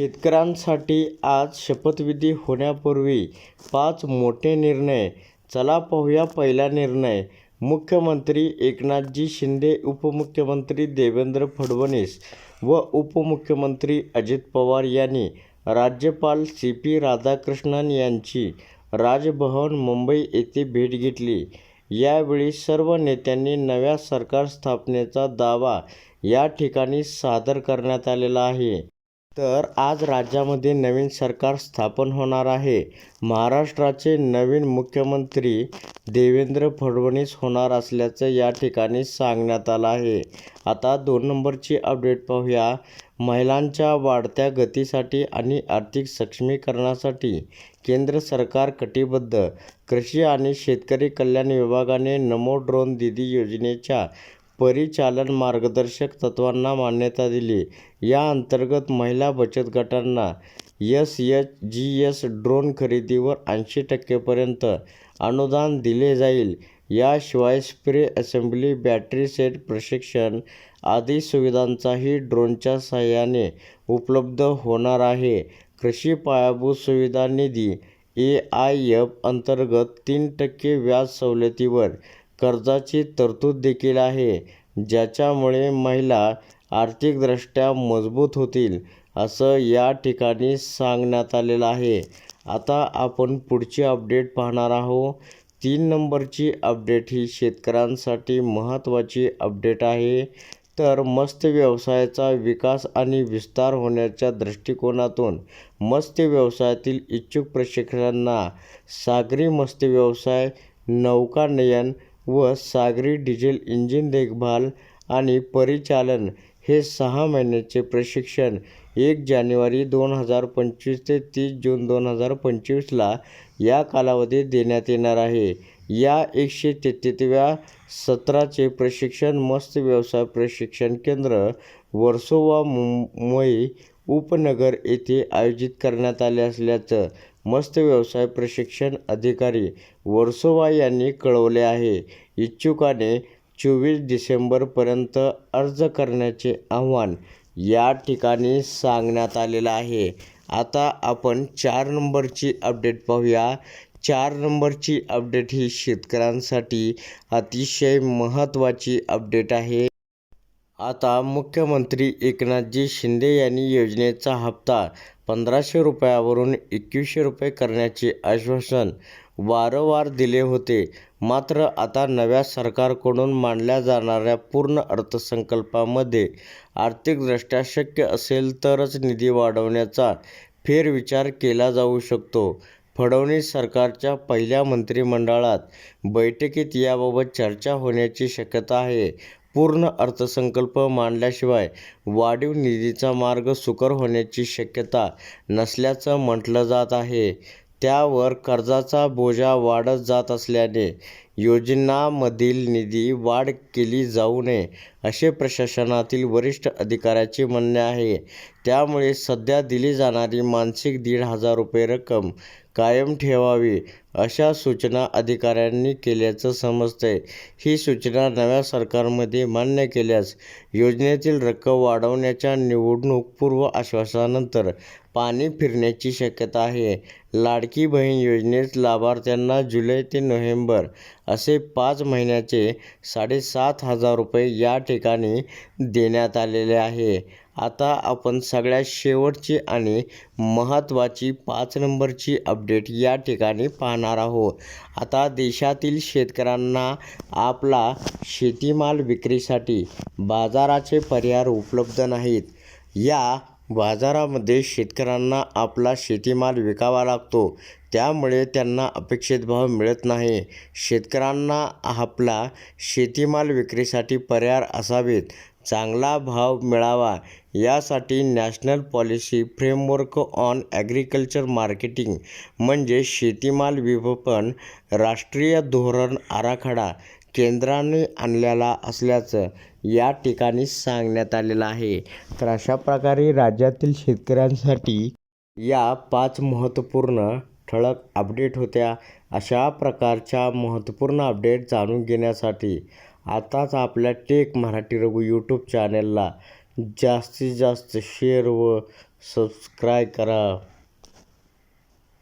शेतकऱ्यांसाठी आज शपथविधी होण्यापूर्वी पाच मोठे निर्णय. चला पाहूया पहिला निर्णय. मुख्यमंत्री एकनाथजी शिंदे उपमुख्यमंत्री देवेंद्र फडणवीस व उपमुख्यमंत्री अजित पवार यांनी राज्यपाल सी पी राधाकृष्णन यांची राजभवन मुंबई येथे भेट घेतली. यावेळी सर्व नेत्यांनी नव्या सरकार स्थापनेचा दावा या ठिकाणी सादर करण्यात आलेला आहे. तर आज राज्यामध्ये नवीन सरकार स्थापन होणार आहे. महाराष्ट्राचे नवीन मुख्यमंत्री देवेंद्र फडणवीस होणार असल्याचं या ठिकाणी सांगण्यात आलं आहे. आता दोन नंबरची अपडेट पाहूया. महिलांच्या वाढत्या गतीसाठी आणि आर्थिक सक्षमीकरणासाठी केंद्र सरकार कटिबद्ध. कृषी आणि शेतकरी कल्याण विभागाने नमो ड्रोन दिदी योजनेच्या परिचालन मार्गदर्शक तत्त्वांना मान्यता दिली. या अंतर्गत महिला बचत गटांना S H G S drone खरेदीवर ऐंशी टक्केपर्यंत अनुदान दिले जाईल. याशिवाय स्प्रे असेंब्ली बॅटरी सेट प्रशिक्षण आदी सुविधांचाही ड्रोनच्या सहाय्याने उपलब्ध होणार आहे. कृषी पायाभूत सुविधा निधी ए आय एफ अंतर्गत तीन टक्के व्याज सवलतीवर कर्जाची तरतूद देखील आहे. ज्याच्यामुळे महिला आर्थिकदृष्ट्या मजबूत होतील असं या ठिकाणी सांगण्यात आलेलं आहे. आता आपण पुढची अपडेट पाहणार आहोत. तीन नंबरची अपडेट ही शेतकऱ्यांसाठी महत्त्वाची अपडेट आहे. तर मत्स्य व्यवसायाचा विकास आणि विस्तार होण्याच्या दृष्टिकोनातून मत्स्य व्यवसायातील इच्छुक प्रशिक्षकांना सागरी मत्स्य व्यवसाय नौकानयन व सागरी डिझेल इंजिन देखभाल आणि परिचालन हे सहा महिन्याचे प्रशिक्षण एक जानेवारी दोन हजार पंचवीस ते तीस जून दोन हजार पंचवीसला या कालावधीत देण्यात येणार आहे. या एकशे तेहत्तीसव्या सत्राचे प्रशिक्षण मत्स्य व्यवसाय प्रशिक्षण केंद्र वर्सोवा मुंबई उपनगर येथे आयोजित करण्यात आले असल्याचं मत्स्य व्यवसाय प्रशिक्षण अधिकारी वर्सोवा यांनी कळवले आहे. इच्छुकाने चोवीस डिसेंबरपर्यंत अर्ज करण्याचे आव्हान या ठिकाणी सांगण्यात आलेलं आहे. आता आपण चार नंबरची अपडेट पाहूया. चार नंबरची अपडेट ही शेतकऱ्यांसाठी अतिशय महत्त्वाची अपडेट आहे. आता मुख्यमंत्री एकनाथजी शिंदे यांनी योजनेचा हप्ता पंधराशे रुपयावरून एकवीसशे रुपये करण्याचे आश्वासन वारंवार दिले होते. मात्र आता नव्या सरकारकडून मांडल्या जाणाऱ्या पूर्ण अर्थसंकल्पामध्ये आर्थिकदृष्ट्या शक्य असेल तरच निधी वाढवण्याचा फेरविचार केला जाऊ शकतो. फडणवीस सरकारच्या पहिल्या मंत्रिमंडळात बैठकीत याबाबत चर्चा होण्याची शक्यता आहे. पूर्ण अर्थसंकल्प मांडल्याशिवाय वाढीव निधीचा मार्ग सुकर होण्याची शक्यता नसल्याचं म्हटलं जात आहे. त्यावर कर्जाचा बोजा वाढत जात असल्याने योजनांमधील निधी वाढ केली जाऊ नये असे प्रशासनातील वरिष्ठ अधिकाऱ्याचे म्हणणे आहे. त्यामुळे सध्या दिली जाणारी मासिक दीड हजार रुपये रक्कम कायम ठेवावी अशा सूचना अधिकाऱ्यांनी केल्याचं समजतंय. ही सूचना नव्या सरकारमध्ये मान्य केल्यास योजनेतील रक्कम वाढवण्याच्या निवडणूकपूर्व आश्वासनानंतर पाणी फिरण्याची शक्यता आहे. लाडकी बहीण योजनेत लाभार्थ्यांना जुलै ते नोव्हेंबर असे पाच महिन्याचे साडेसात हजार रुपये या ठिकाणी देण्यात आलेले आहे. आता आपण सगळ्यात शेवटची आणि महत्त्वाची पाच नंबरची अपडेट या ठिकाणी पाहणार आहोत. आता देशातील शेतकऱ्यांना आपला शेतीमाल विक्रीसाठी बाजाराचे पर्याय उपलब्ध नाहीत. या बाजारामध्ये शेतकऱ्यांना आपला शेतीमाल विकावा लागतो. त्यामुळे त्यांना अपेक्षित भाव मिळत नाही. शेतकऱ्यांना आपला शेतीमाल विक्रीसाठी पर्याय असावेत. चांगला भाव मिळावा. यासाठी national policy framework on agriculture marketing म्हणजे शेतीमाल विपणन राष्ट्रीय धोरण आराखडा केंद्राने आणलेला असल्याचं या ठिकाणी सांगण्यात आलेलं आहे. तर अशा प्रकारे राज्यातील शेतकऱ्यांसाठी या पाच महत्त्वपूर्ण ठळक अपडेट होत्या. अशा प्रकारच्या महत्त्वपूर्ण अपडेट जाणून घेण्यासाठी आताच आपल्या टेक मराठी रघु यूट्यूब चॅनलला जास्तीत जास्त शेअर व सबस्क्राईब करा.